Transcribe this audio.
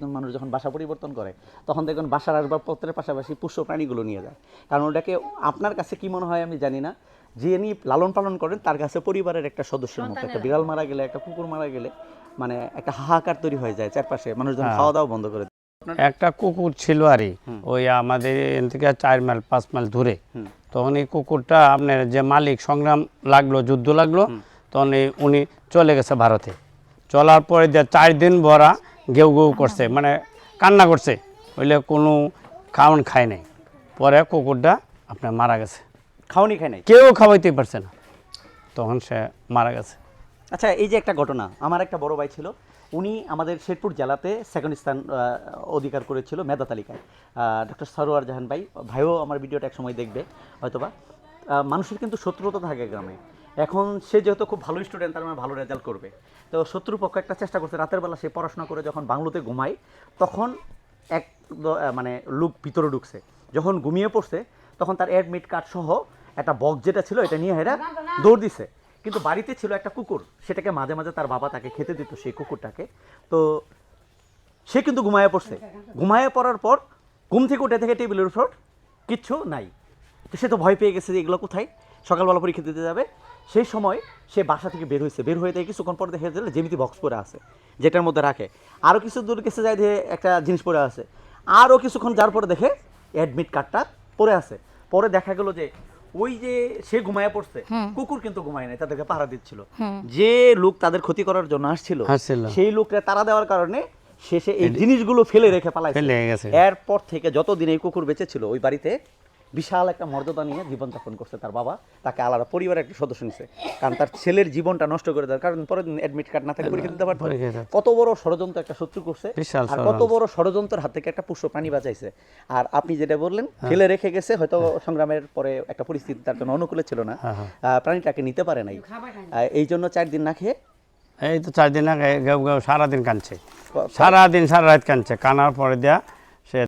মানুষ যখন বাসা পরিবর্তন করে তখন দেখবেন বাসার আসবাবপত্রের পাশাপাশি পোষ্য প্রাণীগুলো নিয়ে যায়। কারণ ওটাকে আপনার কাছে কি মনে হয় আমি জানি না। যিনি লালন পালন করেন তার কাছে পরিবারের একটা সদস্যের মতো একটা বিড়াল মারা গেলে একটা কুকুর মারা গেলে মানে একটা হাহাকার তৈরি হয়ে যায় চারপাশে মানুষজন হ্যাঁ। খাওয়া দাওয়া বন্ধ করে একটা কুকুর ছিল আরই ওই আমাদের এখান থেকে চার মাইল পাঁচ মাইল দূরে। তখন এই কুকুরটা আপনার যে মালিক সংগ্রাম লাগল যুদ্ধ লাগল তখন উনি চলে গেছে ভারতে। চলার পরে যে চার দিন ভরা গেউ গেউ করছে মানে কান্না করছে ওইলে কোনো খাওয়ান খায় নাই। পরে কুকুরটা আপনার মারা গেছে। খাওয়ানি খায় নাই? কেউ খাওয়াইতে পারছে না। তখন সে মারা গেছে। আচ্ছা এই যে একটা ঘটনা আমার একটা বড় ভাই ছিল উনি আমাদের শেরপুর জেলাতে সেকেন্ড স্থান অধিকার করেছিল মেধা তালিকায়। ডক্টর সরোয়ার জাহান ভাই ভাইও আমার ভিডিওটা একসময় দেখবে হয়তোবা। মানুষের কিন্তু শত্রুতা থাকে গ্রামে। এখন সে যেহেতু খুব ভালো স্টুডেন্ট তার মানে ভালো রেজাল্ট করবে। তো শত্রুপক্ষ একটা চেষ্টা করছে রাতের বেলা সে পড়াশোনা করে যখন বাংলোতে ঘুমায় তখন এক মানে লোক ভিতরে ঢুকছে। যখন ঘুমিয়ে পড়ছে তখন তার অ্যাডমিট কার্ড সহ একটা বক্স যেটা ছিল এটা নিয়ে হেরা দৌড় দিছে। কিন্তু বাড়িতে ছিল একটা কুকুর সেটাকে মাঝে মাঝে তার বাবা তাকে খেতে দিত সেই কুকুরটাকে। তো সে কিন্তু ঘুমায় পড়ছে। ঘুমায় পড়ার পর ঘুম থেকে উঠে থেকে টেবিলের উপর কিচ্ছু নাই। তো সে তো ভয় পেয়ে গেছে যে এগুলো কোথায়? সকালবেলা পরীক্ষা দিতে যাবে। সেই সময় সে বাসা থেকে বের হয়েছে। বের হয়ে দেখে কিছুক্ষণ পর দেখে দিলে যেমিতি বক্স পরে আছে যেটার মধ্যে রাখে। আরও কিছু দূর গেছে যায় যে একটা জিনিস পরে আছে। আরও কিছুক্ষণ যার পরে দেখে অ্যাডমিট কার্ডটা পরে আছে। পরে দেখা গেল যে ওই যে সে ঘুমায় পড়ছে কুকুর কিন্তু ঘুমায় নাই তাদেরকে পাহারা দিচ্ছিল। যে লোক তাদের ক্ষতি করার জন্য আসছিল। সেই লোকটা তারা দেওয়ার কারণে শেষে এই জিনিসগুলো ফেলে রেখে পালাইছে। গেছে। এরপর থেকে যতদিন এই কুকুর বেঁচে ছিল ওই বাড়িতে বিশাল একটা মর্যাদা নিয়ে জীবনযাপন করছে তার বাবা। তাকে আলাদা পরিবারের একটা সদস্য নিছে। কারণ তার ছেলের জীবনটা নষ্ট করে দেয় কারণ পরের দিন অ্যাডমিট কার্ড না থাকলে পরীক্ষা দিতে পারতো। কত বড় ষড়যন্ত্র একটা শত্রু করছে আর কত বড় ষড়যন্ত্রের হাত থেকে একটা পুষ্প প্রাণী বাঁচাইছে। আর আপনি যেটা বললেন ফেলে রেখে গেছে হয়তো সংগ্রামের পরে একটা পরিস্থিতি তার জন্য অনুকূলে ছিল না। হ্যাঁ, হ্যাঁ। প্রাণীটাকে নিতে পারে নাই। এই জন্য চার দিন না খেয়ে এই তো চার দিন আগে সারাদিন কাঁদছে। সারাদিন সারা রাত কাঁদছে। কানার পরে দেয়া